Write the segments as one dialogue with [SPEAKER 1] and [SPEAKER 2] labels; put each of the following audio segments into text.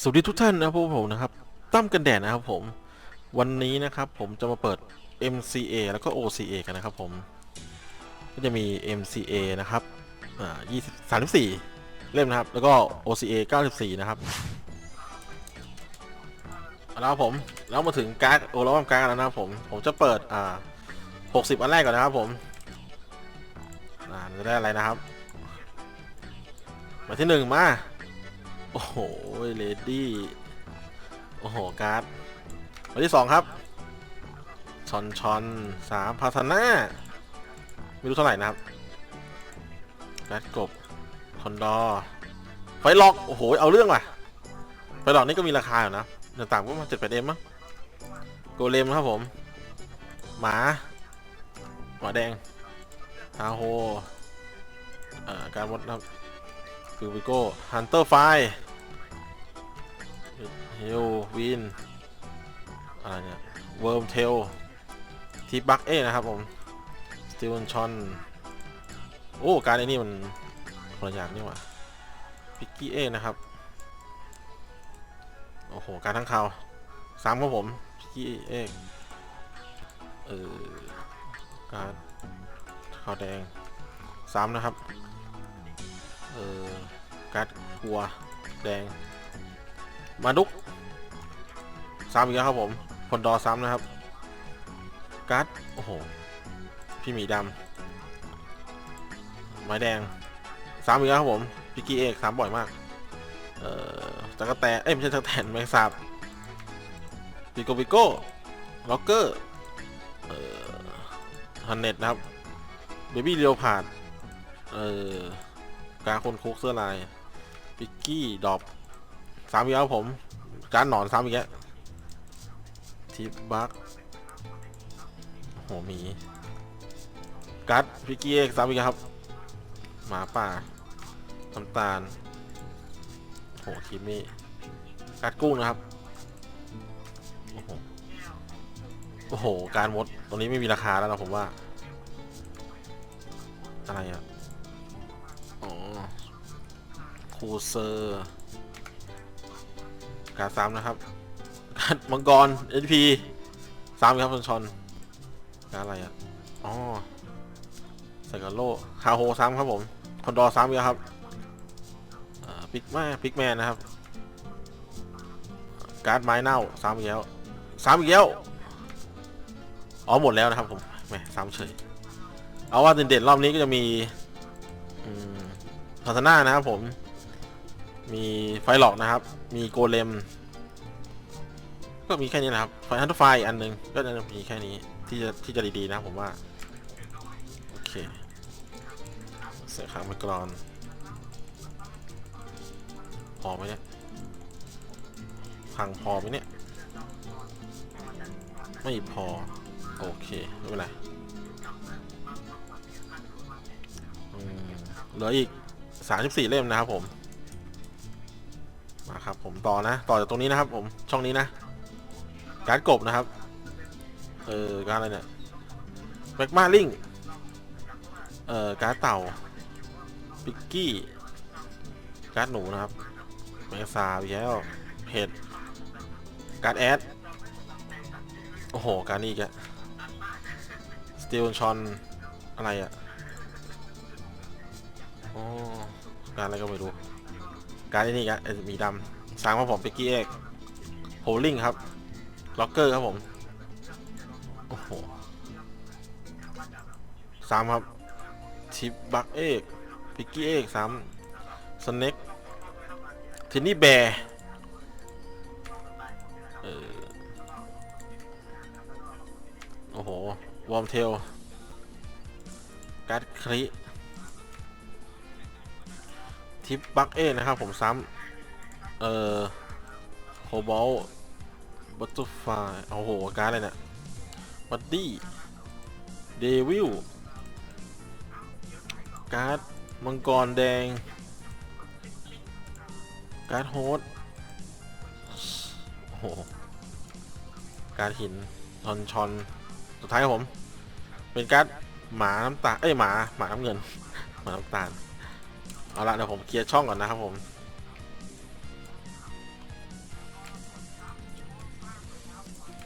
[SPEAKER 1] สวัสดีทุกท่านนะครับผมนะครับตั้มกันแดดนะครับผม วันนี้นะครับผมจะมาเปิด MCA แล้วก็ OCA กันนะครับผม ก็จะมี MCA นะครับอ่า20 34เล่มนะครับ แล้วก็ OCA 94นะครับเอาแล้วครับผมแล้วมาถึงการ์ดโอลาการ์ดแล้วนะครับผม ผมจะเปิดอ่า60อันแรกก่อนนะครับผมอ่าจะได้อะไรนะครับมาที่หนึ่งมา โอ้โห เลดี้ โอ้โห การ์ดวันที่สองครับชอนชอนสามพาธนาไม่รู้เท่าไหร่นะครับการ์ดกบคอนดอไฟล็อก โอ้โห เอาเรื่องว่ะ ไฟล็อกนี่ก็มีราคาอยู่นะต่างๆก็มาเจ็ดแปดเอ็มมั้งโกเลมครับผม หมาหมาแดงทาโฮ อ่อการมดครับฟิวิโก้ฮันเตอร์ไฟ ลวินอะไรเนี่ยเวิร์มเทลทีบักเอนะครับผมสตีวนชอนโอ้การไอ้นี่มันคนละอย่างนี่หว่าพิกกี้เอนะครับโอ้โหการทั้งข่าวสามครับผมพิกกี้เอเออการขาวแดงสามนะครับเออการ์ดหัวแดงมาดุก ซ้ำอีกแล้วครับผมพลดอซ้ำนะครับการ์ดโอ้โห พี่หมีดำไม้แดงซ้ำอีกแล้วครับผมพิกกี้เอกซ้ำบ่อยมาก เอ่อจักรแตเอ้ยไม่ใช่จักรแตนแมงสาบปิโกปิโก้ล็อกเกอร์เอ่อฮันเน็ตนะครับเบบี้เรียวผ่านเอ่อการคนคุกเสื้อลายปิกกี้ดอบสามอีกแล้วผม การหนอนสามอีกแล้ว ทิบักโหมี กัดพิกี้เอกสามอีกครับ หมาป่าน้ำตาลโหคิมมี่กัดกุ้งนะครับ โอ้โหโอ้โห การมดตรงนี้ไม่มีราคาแล้วนะผมว่า อะไรอะอ๋อคูเซอร์ การซ้ำนะครับ มังกร NP ซ้ำครับชนชนการอะไรอะอ๋อใส่กับโลคาโฮซ้ำครับผม คอนดอร์ซ้ำอีกครับพิกแม่พิกแมนนะครับ การ์ดไม้เน่าซ้ำอีกแล้วซ้ำอีกแล้วอ๋อหมดแล้วนะครับผมแหมซ้ำเฉย เอาว่าเด่นๆรอบนี้ก็จะมีอืมพัฒนานะครับผม มีไฟหลอกนะครับ มีโกเลม ก็มีแค่นี้นะครับไฟฮันต์ไฟอันหนึงก็จะมีแค่นี้ที่จะที่จะดีๆนะผมว่า โอเค เสียขาไปกรอนพอไหมเนี่ยพังพอไหมเนี่ย ไม่พอ โอเค ไม่เป็นไรอืมเหลืออีก 34 เล่มนะครับผม มาครับผมต่อนะ ต่อจากตรงนี้นะครับผมช่องนี้นะ การกบนะครับ เออการอะไรเนี่ยแบ็กมาลิงเอ่อการเต่าปิกกี้ การหนูนะครับแมงซาอีกแล้วเพจการแอด โอ้โห การนี้อีกะสตีลชอนอะไรอะอ๋อการอะไรก็ไม่รู้ การนี่ครับหมีดำสร้างมาผมเปกกี้เอกโฮลิงครับ ล็อกเกอร์ครับผม โอ้โหสามครับทิปบักเอกปิกกี้เอกสามสเน็กทินนี่แบร์เออโอ้โห วอร์มเทลการ์ดคริทิปบักเอนะครับผมซ้ำเอ่อโคบอล บัตเตอร์ไฟโอ้โหการ์ดอะไรเนี่ยบัดดี้เดวิลการ์ดมังกรแดง การ์ดโฮสโอ้โหการ์ดหินทอนชอนสุดท้ายผม เป็นการ์ดหมาน้ำตาเอ้ยหมาหมาน้ำเงินหมาน้ำตาลเอาละเดี๋ยวผมเคลียร์ช่องก่อนนะครับผม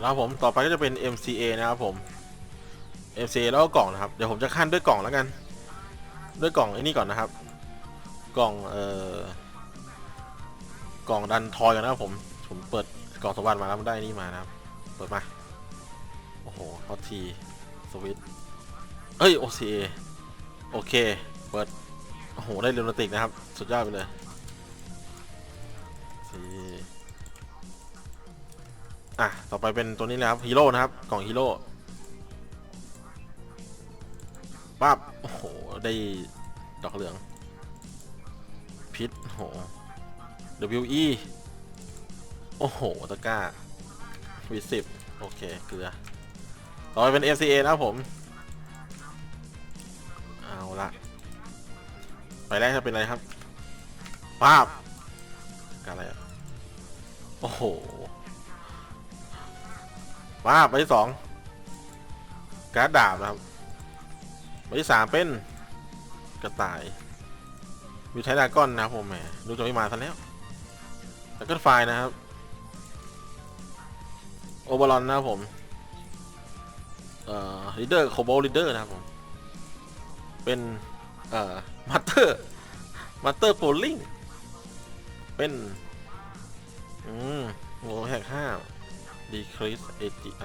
[SPEAKER 1] แล้วผมต่อไปก็จะเป็น MCA นะครับผม MCA แล้วก็กล่องนะครับเดี๋ยวผมจะขั้นด้วยกล่องแล้วกัน ด้วยกล่องไอ้นี่ก่อนนะครับ กล่องเอ่อกล่องดันทอยกันนะครับผมผมเปิดกล่องสมบัติมาแล้วมันได้นี่มานะครับ เปิดมาโอ้โหพอทีสวิตเอ้ย OCA โอเค เปิด โอ้โห ได้เรโนติกนะครับ สุดยอดไปเลย อะ ต่อไปเป็นตัวนี้นะครับฮีโร่นะครับ กล่องฮีโร่ปั๊บโอ้โห ได้ดอกเหลือง พิษโอ้โห WE โอ้โห ตะก้าวีสิบโอเค เกลือ ต่อไปเป็น FCA นะครับผม เอาละไปแรกจะเป็นอะไรครับป้าบการอะไรอะโอ้โห ป้าไปที่สองการ์ดดาบนะครับไปที่สามเป็นกระต่ายมีไทดาก้อนนะครับผมแหมดูจะไม่มาซะแล้วแล้วก็ไฟนะครับโอเบอรอนนะครับผมเอ่อลีดเดอร์โคโบลีดเดอร์นะครับผมเป็นเอ่อมาสเตอร์มาสเตอร์โพลิงเป็นอืมโง่แหกห้า ดีคริสเอจีไอ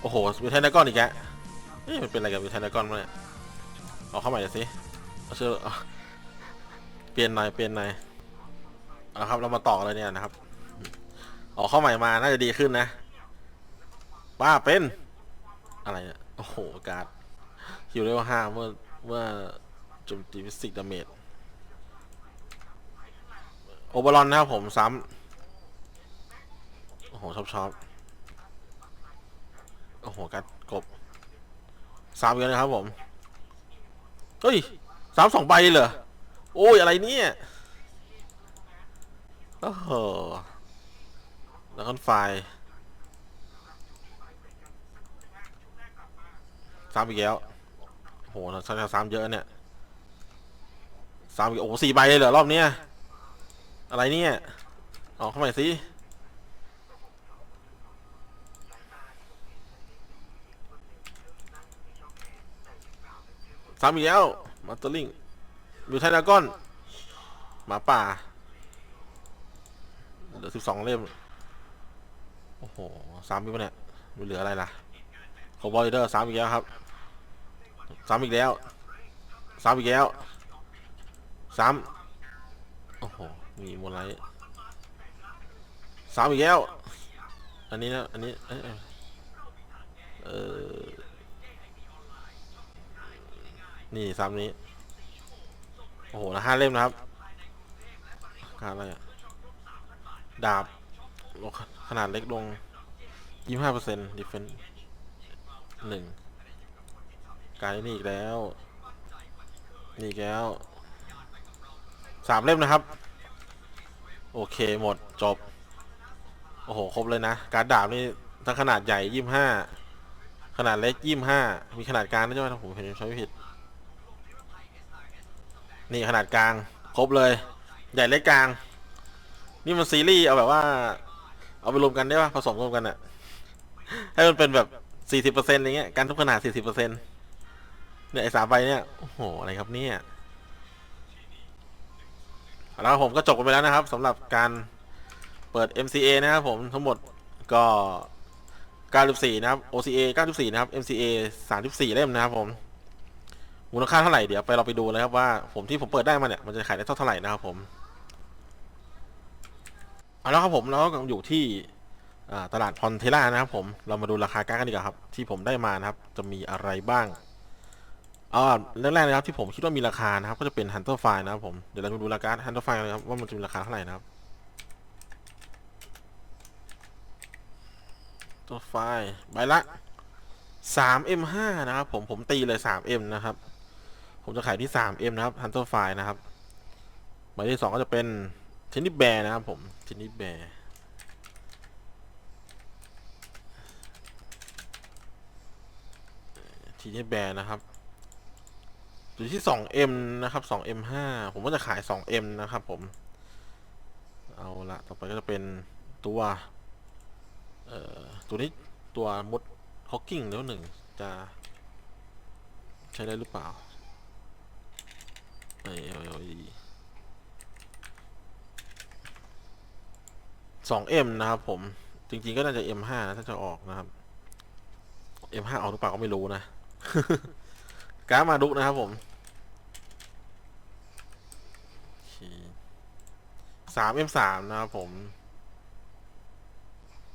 [SPEAKER 1] โอ้โหวิทยากรอีกแกเอ๊ะมันเป็นอะไรกับวิทยากรมาเนี่ยเอาเข้าใหม่หน่อยสิเอาเชื่อเปลี่ยนหน่อยเปลี่ยนหน่อยเอาครับ เรามาต่อเลยเนี่ยนะครับเอาเข้าใหม่มา น่าจะดีขึ้นนะป้าเป็น อะไรเนี่ย โอ้โห การ์ดฮิวเลเวลห้าเมื่อเมื่อโจมตีฟิสิกดาเมจโอเบอรอนนะครับผมซ้ำ ชอบชอบโอ้โหกัดกบซ้ำกันนะครับผม เฮ้ยซ้ำสองใบเหรอ โอ้ย อะไรเนี่ยโอ้โหแล้วคอนไฟล์ซ้ำอีกแล้วโหถ้าจะซ้ำเยอะเนี่ยซ้ำอีกโอ้โหสี่ใบเลยเหรอรอบเนี้ยอะไรเนี่ยเอาเข้ามาสิ ซ้ำอีกแล้ว มาตอร์ลิงมิวไทดากอน หมาป่า เหลือสิบสองเล่ม โอ้โหซ้ำอีกปะเนี่ยไม่เหลืออะไรล่ะโคบอยเดอร์ซ้ำอีกแล้วครับซ้ำอีกแล้วซ้ำอีกแล้วซ้ำโอ้โห มีโมไลท์ซ้ำอีกแล้ว อันนี้นะ อันนี้ เออ นี่ซ้ำนี้ โอ้โหนะห้าเล่มนะครับการอะไรอะดาบลดขนาดเล็กลงยี่ห้าเปอร์เซ็นต์ดิเฟนหนึ่งการนี่อีกแล้ว นี่แล้วสามเล่มนะครับ โอเคหมดจบ โอ้โห ครบเลยนะ การดาบนี่ทั้งขนาดใหญ่ยี่ห้าขนาดเล็กยี่ห้ามีขนาดกลางด้วยใช่ไหมผมเห็นใช้ผิด นี่ขนาดกลาง ครบเลย ใหญ่เล็กกลาง นี่มันซีรีส์เอาแบบว่า เอาไปรวมกันได้ป่ะผสมรวมกันอะให้มันเป็นแบบสี่สิบเปอร์เซ็นต์อะไรเงี้ยการทุกขนาดสี่สิบเปอร์เซ็นต์เนี่ยไอ้สามใบเนี่ยโอ้โหอะไรครับเนี่ยแล้วผมก็จบกันไปแล้วนะครับสำหรับการเปิด MCA นะครับผมทั้งหมดก็ 94 นะครับ OCA 94 นะครับ MCA 34 เล่มนะครับผม มูลค่าเท่าไหร่เดี๋ยวไปเราไปดูเลยครับว่าผมที่ผมเปิดได้มาเนี่ยมันจะขายได้เท่าไหร่นะครับผมเอาแล้วครับผมเราก็อยู่ที่ตลาดพอนเทล่านะครับผมเรามาดูราคาการ์ดกันดีกว่าครับ ที่ผมได้มานะครับ จะมีอะไรบ้างเอาเรื่องแรกนะครับที่ผมคิดว่ามีราคานะครับ ก็จะเป็น Hunter File นะครับผมเดี๋ยวเรามาดูราคา Hunter File นะครับว่ามันจะมีราคาเท่าไหร่นะครับตัวไฟล์ใบละ 3M5 นะครับผมผมตีเลย 3M นะครับ ผมจะขายที่ 3M นะครับ Hunter File นะครับใบที่2ก็จะเป็นทนนิแบร์นะครับผมทนนิแบร์ทนนิสแบร์นะครับ อยู่ที่ 2M นะครับ 2M5 ผมก็จะขาย 2M นะครับผม เอาละต่อไปก็จะเป็นตัว เอ่อ ตัวนี้ตัวมดฮอกกิ้งแล้วหนึ่งจะใช้ได้หรือเปล่า ไอ้เอาเอาสองเอ็มนะครับผม จริง ๆ ก็น่าจะ M5 นะถ้าจะออกนะครับ M5 ออกหรือเปล่าก็ไม่รู้นะการ์ดมาดุนะครับผมสาม M3 นะครับผม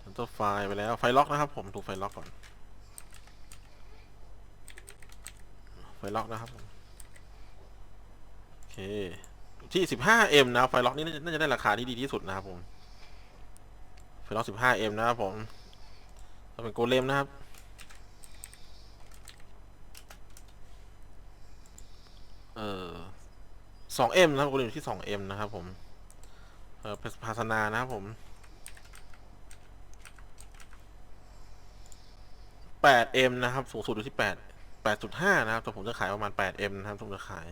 [SPEAKER 1] ทันตัวไฟไปแล้ว ไฟล็อกนะครับผมดูกไฟล็อกก่อน ไฟล็อกนะครับผม ที่ 15M นะไฟล็อกนี่น่าจะได้ราคาที่ดีที่สุดนะครับผมไฟล็อก 15M นะครับผมจะเป็นโกเลมนะครับเออ 2M นะครับโกเลมอยู่ที่ 2M นะครับผมเออภาสนานะครับผม 8M นะครับ สูงสุดอยู่ที่8 8.5 นะครับแต่ผมจะขายประมาณ 8M นะครับผมจะขาย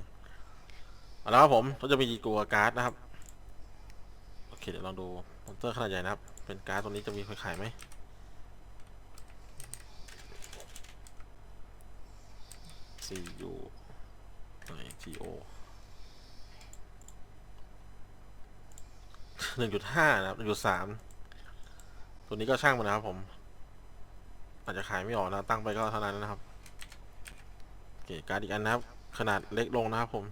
[SPEAKER 1] เอาแล้วครับผมก็จะมีตัวการ์ดนะครับ โอเคเดี๋ยวลองดูมอนเตอร์ขนาดใหญ่นะครับ เป็นการ์ดตัวนี้จะมีใครขายไหม CU ไหน GO หนึ่งจุดห้านะครับหนึ่งจุดสามตัวนี้ก็ช่างมันนะครับผม อาจจะขายไม่ออกนะตั้งไปก็เท่านั้นนะครับโอเคการ์ดอีกอันนะครับ ขนาดเล็กลงนะครับผม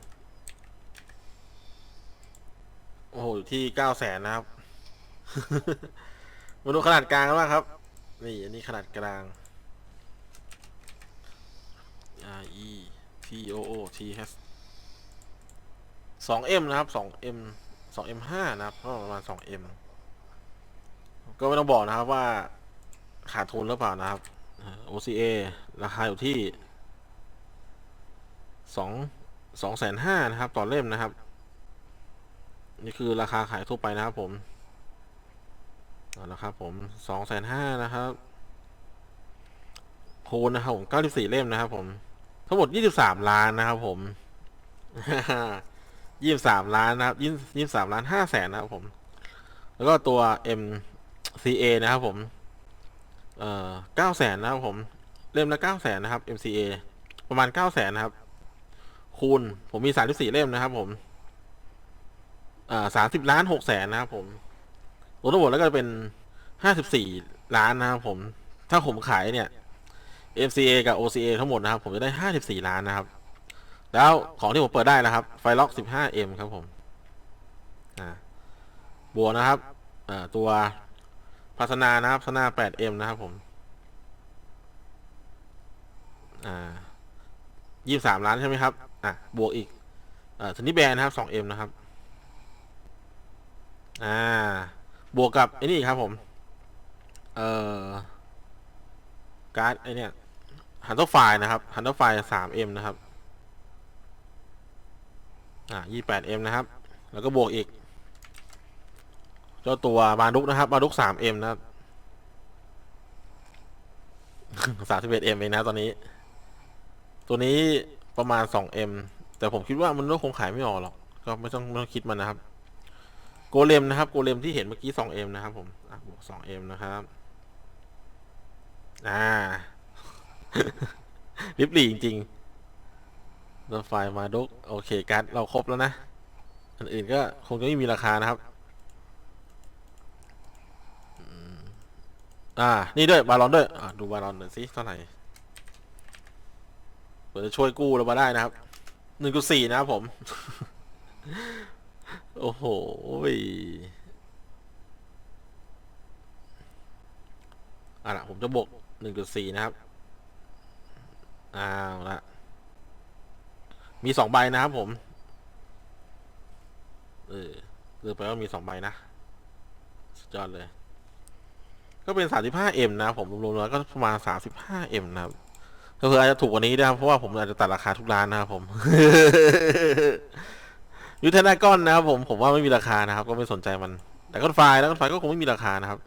[SPEAKER 1] โอ้โหอยู่ที่เก้าแสนนะครับ มาดูขนาดกลางกันบ้างครับ นี่อันนี้ขนาดกลาง R E T O O T H สอง M นะครับสอง M สอง M ห้านะครับก็ประมาณสอง M ก็ไม่ต้องบอกนะครับว่าขาดทุนหรือเปล่านะครับ OCA ราคาอยู่ที่สองสองแสนห้านะครับ ต่อเล่มนะครับ นี่คือราคาขายทั่วไปนะครับผมเอาละครับผมสองแสนห้านะครับคูณนะครับผมเก้าสิบสี่เล่มนะครับผม ทั้งหมดยี่สิบสามล้านนะครับผมยี่สิบสามล้านนะครับยี่ยี่สามล้านห้าแสนนะครับผม แล้วก็ตัว MCA นะครับผม เอ่อเก้าแสนนะครับผม เล่มละเก้าแสนนะครับ MCA ประมาณเก้าแสนนะครับ คูณ ผมมีสามสิบสี่เล่มนะครับผม อ่าสามสิบล้านหกแสนนะครับผมรวมทั้งหมดแล้วก็เป็นห้าสิบสี่ล้านนะครับผม ถ้าผมขายเนี่ย MCA กับ OCA ทั้งหมดนะครับ ผมจะได้ห้าสิบสี่ล้านนะครับ แล้วของที่ผมเปิดได้นะครับ ไฟล็อก 15M ครับผม อ่าบัวนะครับอ่าตัวพัฒนานะครับพัฒนา 8M นะครับผม อ่า23ล้านใช่ไหมครับ อะ บวกอีกอ่าทนิแบรนด์นะครับ 2M นะครับ อ่า บวกกับไอ้นี่ครับผม เอ่อ การ์ดไอเนี่ยฮันเตอร์ไฟนะครับฮันเตอร์ไฟ 3M นะครับ อ่า 28M นะครับ แล้วก็บวกอีก เจ้าตัวบาดุกนะครับ บาดุก 3M นะครับ 31M เอ็มเองนะตอนนี้ ตัวนี้ประมาณ 2M แต่ผมคิดว่ามันก็คงขายไม่ออกหรอก ก็ไม่ต้องไม่ต้องคิดมันนะครับ โกเลมนะครับ โกเลมที่เห็นเมื่อกี้ 2M นะครับผมอะบวก 2M นะครับ อ่าริบหรี่จริงๆรถไฟมาดุกโอเคการ์ดเราครบแล้วนะ อันอื่นก็คงจะไม่มีราคานะครับ อ่า นี่ด้วย บาลอนด้วย อ่าดูบาลอนหน่อยสิเท่าไหร่เผื่อจะช่วยกู้เรามาได้นะครับหนึ่งจุดสี่นะครับผม โอ้โหอะละผมจะบวกหนึ่งจุดสี่นะครับอ้าวละมีสองใบนะครับผม เออลืมไปว่ามีสองใบนะ สุดยอดเลย ก็เป็น 35M นะผมรวมๆแล้วก็ประมาณ 35M นะครับก็คืออาจจะถูกกว่านี้นะครับเพราะว่าผมอาจจะตัดราคาทุกร้านนะครับผม ยูเทนากอนนะครับผมผมว่าไม่มีราคานะครับ ก็ไม่สนใจมัน แต่ก็ไฟล์แล้วก็ไฟล์ก็คงไม่มีราคานะครับ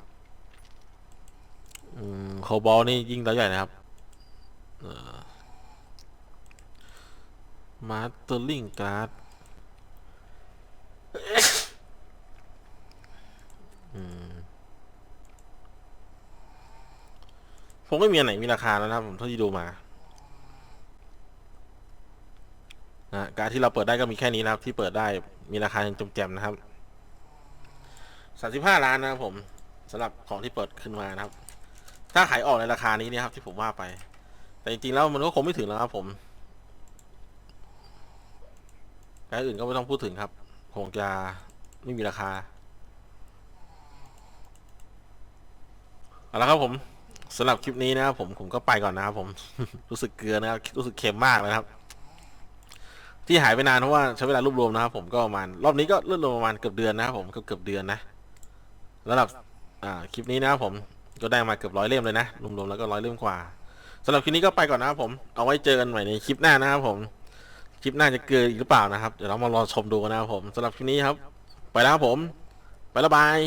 [SPEAKER 1] อืมโคบอลนี่ยิ่งแล้วใหญ่นะครับมาสเตอร์ลิงการ์ดผมไม่มีอันไหนมีราคาแล้วนะครับผมเท่าที่ดูมา นะการที่เราเปิดได้ก็มีแค่นี้นะครับ ที่เปิดได้มีราคาจำแจมนะครับสามสิบห้าล้านนะครับผมสำหรับของที่เปิดขึ้นมานะครับ ถ้าขายออกในราคานี้เนะครับ ที่ผมว่าไป แต่จริงๆแล้วมันก็คงไม่ถึงแล้วครับผมแบรนด์อื่นก็ไม่ต้องพูดถึงครับ คงจะไม่มีราคาเอาละครับผมสำหรับคลิปนี้นะครับผมผมก็ไปก่อนนะครับผมรู้สึกเกลือนะครับรู้สึกเค็มมากเลยนะครับ ที่หายไปนานเพราะว่าใช้เวลารวบรวมนะครับผมก็ประมาณรอบนี้ก็รวบรวมประมาณเกือบเดือนนะครับผมเกือบเกือบเดือนนะสำหรับอ่าคลิปนี้นะครับผมก็ได้มาเกือบร้อยเล่มเลยนะรวมๆแล้วก็ร้อยเล่มกว่าสำหรับคลิปนี้ก็ไปก่อนนะครับผมเอาไว้เจอกันใหม่ในคลิปหน้านะครับผมคลิปหน้าจะเกลืออีกหรือเปล่านะครับเดี๋ยวเรามารอชมดูกันนะครับผมสำหรับคลิปนี้ครับ ไปแล้วครับผม ไปและบาย